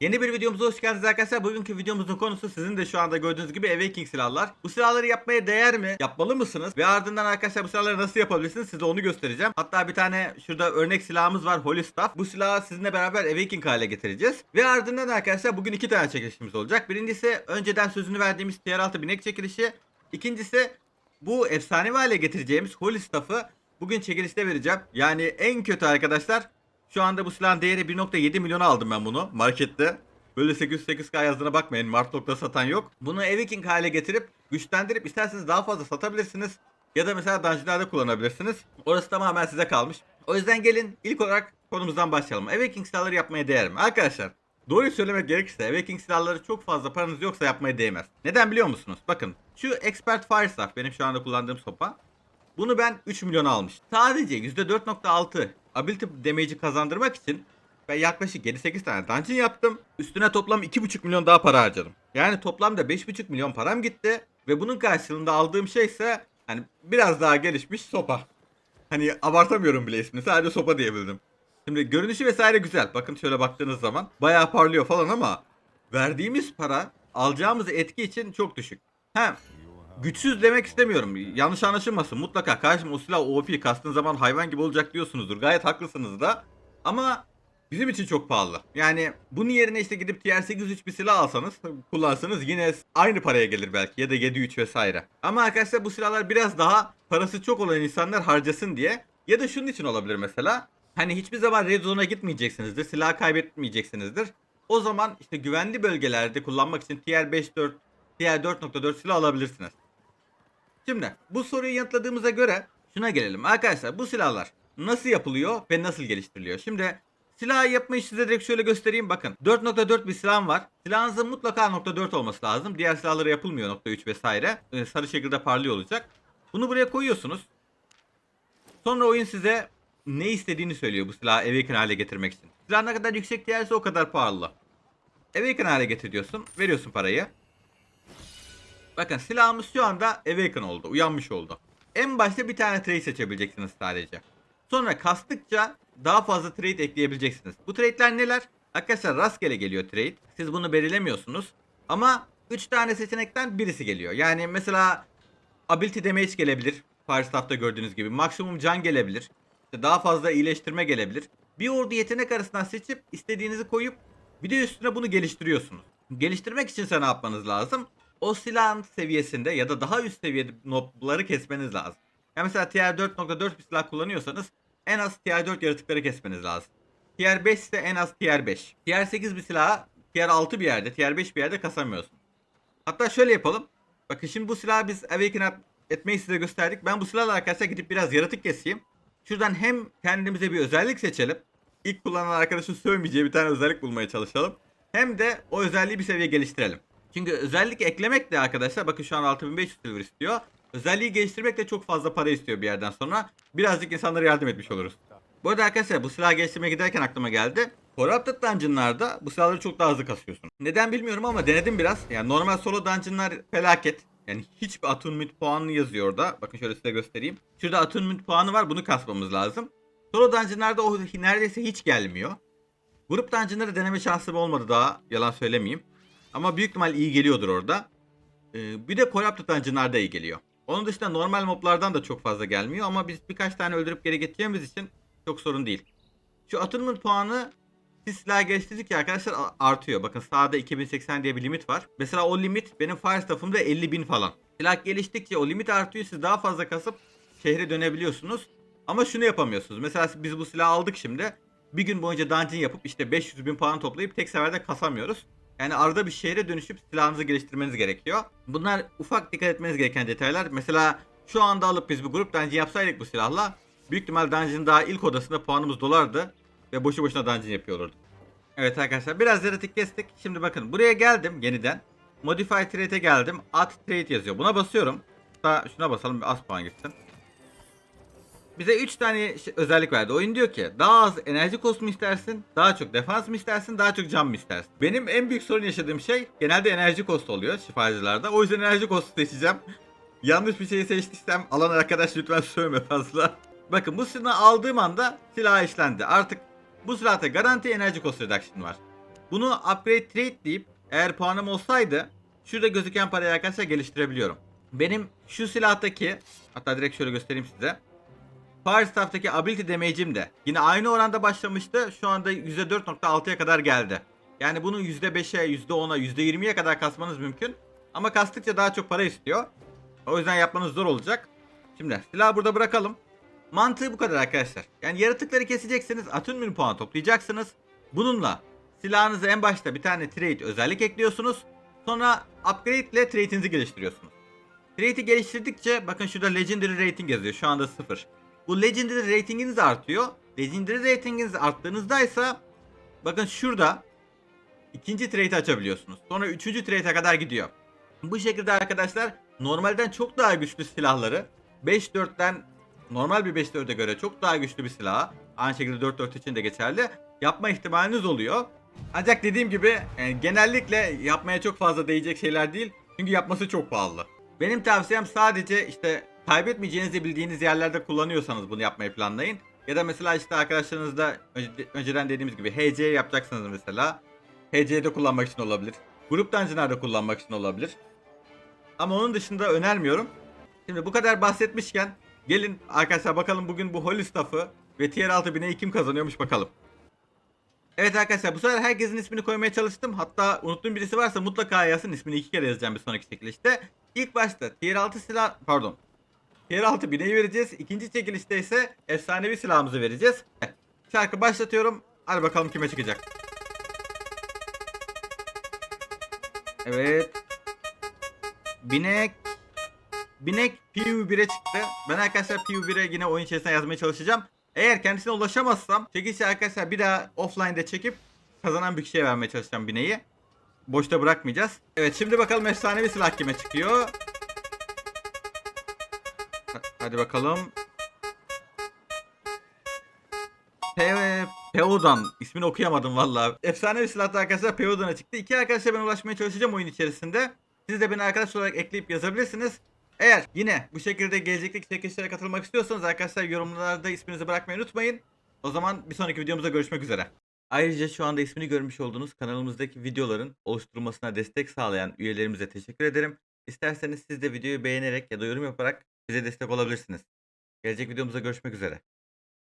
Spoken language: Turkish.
Yeni bir videomuza hoş geldiniz arkadaşlar. Bugünkü videomuzun konusu sizin de şu anda gördüğünüz gibi Awakening silahlar. Bu silahları yapmaya değer mi? Yapmalı mısınız? Ve ardından arkadaşlar bu silahları nasıl yapabilirsiniz size onu göstereceğim. Hatta bir tane şurada örnek silahımız var Holy Staff. Bu silahı sizinle beraber Awakening hale getireceğiz. Ve ardından arkadaşlar bugün iki tane çekilişimiz olacak. Birincisi önceden sözünü verdiğimiz tier 6 binek çekilişi. İkincisi bu efsanevi hale getireceğimiz Holy Staff'ı bugün çekilişte vereceğim. Yani en kötü arkadaşlar şu anda bu silahın değeri 1.7 milyona aldım ben bunu markette. Böyle 808k yazdığına bakmayın. Mart.da satan yok. Bunu Awakening hale getirip güçlendirip isterseniz daha fazla satabilirsiniz. Ya da mesela dungeonlarda kullanabilirsiniz. Orası tamamen size kalmış. O yüzden gelin ilk olarak konumuzdan başlayalım. Awakening silahları yapmaya değer mi? Arkadaşlar doğruyu söylemek gerekirse Awakening silahları çok fazla paranız yoksa yapmaya değmez. Neden biliyor musunuz? Bakın şu Expert Fire Staff benim şu anda kullandığım sopa. Bunu ben 3 milyona almıştım. Sadece %4.6 ability damage'i kazandırmak için ben yaklaşık 7-8 tane dungeon yaptım. Üstüne toplam 2.5 milyon daha para harcadım. Yani toplamda 5.5 milyon param gitti. Ve bunun karşılığında aldığım şey ise hani biraz daha gelişmiş sopa. Hani abartamıyorum bile ismini sadece sopa diyebildim. Şimdi görünüşü vesaire güzel. Bakın şöyle baktığınız zaman bayağı parlıyor falan ama verdiğimiz para alacağımız etki için çok düşük. Hem güçsüz demek istemiyorum. Yanlış anlaşılmasın. Mutlaka karşıma o silah OP kastığın zaman hayvan gibi olacak diyorsunuzdur. Gayet haklısınız da. Ama bizim için çok pahalı. Yani bunun yerine işte gidip tier 8 bir silah alsanız, kullansanız yine aynı paraya gelir belki ya da 7-3 vesaire. Ama arkadaşlar bu silahlar biraz daha parası çok olan insanlar harcasın diye ya da şunun için olabilir mesela. Hani hiçbir zaman red zone'a gitmeyeceksinizdir, silah kaybetmeyeceksinizdir. O zaman işte güvenli bölgelerde kullanmak için tier 5-4, tier 4.4 silah alabilirsiniz. Şimdi bu soruyu yanıtladığımıza göre şuna gelelim. Arkadaşlar bu silahlar nasıl yapılıyor ve nasıl geliştiriliyor? Şimdi silah yapmayı size direkt şöyle göstereyim. Bakın 4.4 bir silahım var. Silahınızın mutlaka .4 olması lazım. Diğer silahlara yapılmıyor .3 vesaire. Ee, sarı şekilde parlıyor olacak. Bunu buraya koyuyorsunuz. Sonra oyun size ne istediğini söylüyor bu silahı Awaken hale getirmek için. Silah ne kadar yüksek değerse o kadar pahalı. Awaken hale getir diyorsun. Veriyorsun parayı. Bakın silahımız şu anda Awaken oldu. Uyanmış oldu. En başta bir tane trade seçebileceksiniz sadece. Sonra kastıkça daha fazla trade ekleyebileceksiniz. Bu trade'ler neler? Arkadaşlar rastgele geliyor trade. Siz bunu belirlemiyorsunuz. Ama 3 tane seçenekten birisi geliyor. Yani mesela ability damage gelebilir. Fire Staff'ta gördüğünüz gibi. Maksimum can gelebilir. İşte daha fazla iyileştirme gelebilir. Bir ordu yetenek arasından seçip istediğinizi koyup bir de üstüne bunu geliştiriyorsunuz. Geliştirmek için ise ne yapmanız lazım? O silahın seviyesinde ya da daha üst seviyede nobları kesmeniz lazım. Yani mesela tier 4.4 bir silah kullanıyorsanız en az tier 4 yaratıkları kesmeniz lazım. Tier 5 ise en az tier 5. Tier 8 bir silahı tier 6 bir yerde, tier 5 bir yerde kasamıyorsun. Hatta şöyle yapalım. Bakın şimdi bu silahı biz Awaken et- etmeyi size gösterdik. Ben bu silahla arkadaşlar gidip biraz yaratık keseyim. Şuradan hem kendimize bir özellik seçelim. İlk kullanan arkadaşın sövmeyeceği bir tane özellik bulmaya çalışalım. Hem de o özelliği bir seviye geliştirelim. Çünkü özellik eklemek de arkadaşlar bakın şu an 6500 silver istiyor. Özelliği geliştirmek de çok fazla para istiyor bir yerden sonra. Birazcık insanlara yardım etmiş oluruz. Bu arada arkadaşlar bu silahı geliştirmeye giderken aklıma geldi. Corrupted Dungeon'larda bu silahları çok daha hızlı kasıyorsun. Neden bilmiyorum ama denedim biraz. Yani normal solo dungeon'lar felaket. Yani hiçbir attunement puanı yazıyor orada. Bakın şöyle size göstereyim. Şurada attunement puanı var bunu kasmamız lazım. Solo dungeon'larda o neredeyse hiç gelmiyor. Grup dungeon'ları deneme şansım olmadı daha yalan söylemeyeyim. Ama büyük ihtimal iyi geliyordur orada. Ee, bir de Corrupted Dungeon'larda iyi geliyor. Onun dışında normal moblardan da çok fazla gelmiyor ama biz birkaç tane öldürüp geri getireceğimiz için çok sorun değil. Şu atılımın puanı siz silah geliştirdikçe arkadaşlar artıyor. Bakın sağda 2080 diye bir limit var. Mesela o limit benim fire staff'ımda 50.000 falan. Silah geliştikçe o limit artıyor. Siz daha fazla kasıp şehre dönebiliyorsunuz. Ama şunu yapamıyorsunuz. Mesela biz bu silahı aldık şimdi. Bir gün boyunca dungeon yapıp işte 500 bin puan toplayıp tek seferde kasamıyoruz. Yani arada bir şehre dönüşüp silahınızı geliştirmeniz gerekiyor. Bunlar ufak dikkat etmeniz gereken detaylar. Mesela şu anda alıp biz bir grup dungeon yapsaydık bu silahla büyük ihtimal dungeon daha ilk odasında puanımız dolardı ve boşu boşuna dungeon yapıyor olurduk. Evet arkadaşlar biraz yaratık kestik. Şimdi bakın buraya geldim yeniden. Modify trade'e geldim. Add trade yazıyor. Buna basıyorum. Hatta şuna basalım bir az puan gitsin. Bize 3 tane şey- özellik verdi. Oyun diyor ki daha az enerji kostu mu istersin, daha çok defans mı istersin, daha çok can mı istersin? Benim en büyük sorun yaşadığım şey genelde enerji kostu oluyor şifacılarda. O yüzden enerji kostu seçeceğim. Yanlış bir şeyi seçtiysem alan arkadaş lütfen sövme fazla. Bakın bu silahı aldığım anda silah işlendi. Artık bu silahta garanti enerji cost reduction var. Bunu upgrade trade deyip eğer puanım olsaydı şurada gözüken parayı arkadaşlar geliştirebiliyorum. Benim şu silahtaki hatta direkt şöyle göstereyim size. Fire Staff'taki ability damage'im de yine aynı oranda başlamıştı. Şu anda %4.6'ya kadar geldi. Yani bunun %5'e, %10'a, %20'ye kadar kasmanız mümkün. Ama kastıkça daha çok para istiyor. O yüzden yapmanız zor olacak. Şimdi silahı burada bırakalım. Mantığı bu kadar arkadaşlar. Yani yaratıkları keseceksiniz. Atın puan toplayacaksınız. Bununla silahınıza en başta bir tane trade özellik ekliyorsunuz. Sonra upgrade ile trade'inizi geliştiriyorsunuz. Trade'i geliştirdikçe bakın şurada Legendary rating yazıyor. Şu anda 0. Bu Legendary ratinginiz artıyor. Legendary ratinginiz arttığınızda ise bakın şurada ikinci trade açabiliyorsunuz. Sonra üçüncü trade'e kadar gidiyor. Bu şekilde arkadaşlar normalden çok daha güçlü silahları 5-4'ten normal bir 5-4'e göre çok daha güçlü bir silah aynı şekilde 4-4 için de geçerli yapma ihtimaliniz oluyor. Ancak dediğim gibi yani genellikle yapmaya çok fazla değecek şeyler değil. Çünkü yapması çok pahalı. Benim tavsiyem sadece işte kaybetmeyeceğinizi bildiğiniz yerlerde kullanıyorsanız bunu yapmayı planlayın. Ya da mesela işte arkadaşlarınızla önce- önceden dediğimiz gibi HC yapacaksınız mesela. HC'de kullanmak için olabilir. Grup dungeon'larda kullanmak için olabilir. Ama onun dışında önermiyorum. Şimdi bu kadar bahsetmişken gelin arkadaşlar bakalım bugün bu Holy Staff'ı ve Tier 6 bineği kim kazanıyormuş bakalım. Evet arkadaşlar bu sefer herkesin ismini koymaya çalıştım. Hatta unuttuğum birisi varsa mutlaka yazsın ismini iki kere yazacağım bir sonraki çekilişte. İlk başta Tier 6 silah pardon. 6 bineği vereceğiz. İkinci çekilişte ise efsanevi silahımızı vereceğiz. Şarkı başlatıyorum. Hadi bakalım kime çıkacak. Evet. Binek Binek PU1'e çıktı. Ben arkadaşlar PU1'e yine oyun içerisinde yazmaya çalışacağım. Eğer kendisine ulaşamazsam çekilişi arkadaşlar bir daha offline'de çekip kazanan bir kişiye vermeye çalışacağım bineği. Boşta bırakmayacağız. Evet şimdi bakalım efsanevi silah kime çıkıyor. Ha- Hadi bakalım. Pe Peodan. ismini okuyamadım valla. Efsanevi silahta arkadaşlar Peodan'a çıktı. İki arkadaşa ben ulaşmaya çalışacağım oyun içerisinde. Siz de beni arkadaş olarak ekleyip yazabilirsiniz. Eğer yine bu şekilde gelecekteki çekilişlere katılmak istiyorsanız arkadaşlar yorumlarda isminizi bırakmayı unutmayın. O zaman bir sonraki videomuzda görüşmek üzere. Ayrıca şu anda ismini görmüş olduğunuz kanalımızdaki videoların oluşturulmasına destek sağlayan üyelerimize teşekkür ederim. İsterseniz siz de videoyu beğenerek ya da yorum yaparak bize destek olabilirsiniz. Gelecek videomuzda görüşmek üzere.